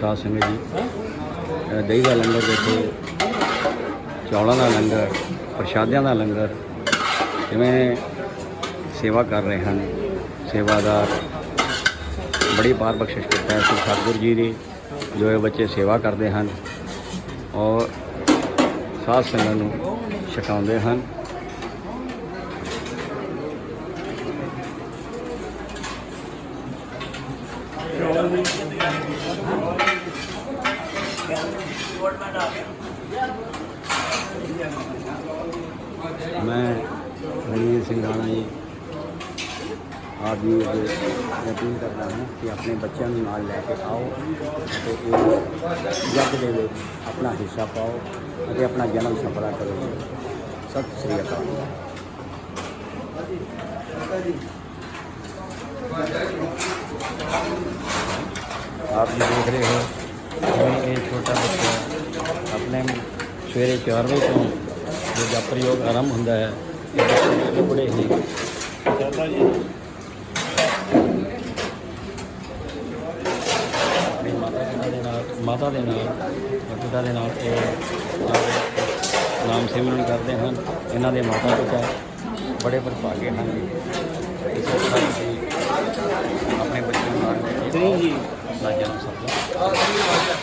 ਸਾਧ ਸੰਗਤ ਜੀ। ਦਹੀਂ ਦਾ ਲੰਗਰ ਦੇਖੋ, ਚੌਲਾਂ ਦਾ ਲੰਗਰ, ਪ੍ਰਸ਼ਾਦਿਆਂ ਦਾ ਲੰਗਰ, ਜਿਵੇਂ ਸੇਵਾ ਕਰ ਰਹੇ ਹਨ। ਸੇਵਾਦਾਰ ਬੜੀ ਪਾਰ ਬਖਸ਼ਿਸ਼ ਕੀਤਾ ਹੈ ਸਤਿਗੁਰੂ ਜੀ ਦੀ ਜੋ ਇਹ ਬੱਚੇ ਸੇਵਾ ਕਰਦੇ ਹਨ ਔਰ ਸਾਧ ਸੰਗਤ ਨੂੰ ਛਕਾਉਂਦੇ ਹਨ। ਮੈਂ ਰਣਜੀਤ ਸਿੰਘ ਰਾਣਾ ਜੀ ਆਪ ਜੀ ਅੱਗੇ ਯਕੀਨ ਕਰਦਾ ਹਾਂ ਕਿ ਆਪਣੇ ਬੱਚਿਆਂ ਨੂੰ ਨਾਲ ਲੈ ਕੇ ਆਓ ਅਤੇ ਇਹ ਜੱਗ ਦੇ ਵਿੱਚ ਆਪਣਾ ਹਿੱਸਾ ਪਾਓ ਅਤੇ ਆਪਣਾ ਜਨਮ ਸਫਲਾ ਕਰੋ ਸਤਿ ਸ੍ਰੀ ਅਕਾਲ ਆਪ ਜੀ ਦੇਖ ਰਹੇ ਹੋ ਜਿਵੇਂ ਬੱਚਾ ਆਪਣੇ ਸਵੇਰੇ 4 ਵਜੇ ਤੋਂ ਜੋ ਜਪ ਪ੍ਰਯੋਗ ਆਰੰਭ ਹੁੰਦਾ ਹੈ ਇਹ ਬੱਚੇ ਬੜੇ ਹੀ ਆਪਣੀ ਮਾਤਾ ਪਿਤਾ ਦੇ ਨਾਲ ਮਾਤਾ ਦੇ ਨਾਲ ਪਿਤਾ ਦੇ ਨਾਲ ਇਹ ਨਾਮ ਸਿਮਰਨ ਕਰਦੇ ਹਨ। ਇਹਨਾਂ ਦੇ ਮਾਤਾ ਪਿਤਾ ਬੜੇ ਵਡਭਾਗੇ ਹਨ। ਇਸੇ ਆਪਣੇ ਬੱਚਿਆਂ ਨੂੰ ਨਾਲ ਆਓ। ਆਪਣਾ ਜਨਮ ਸਫਲ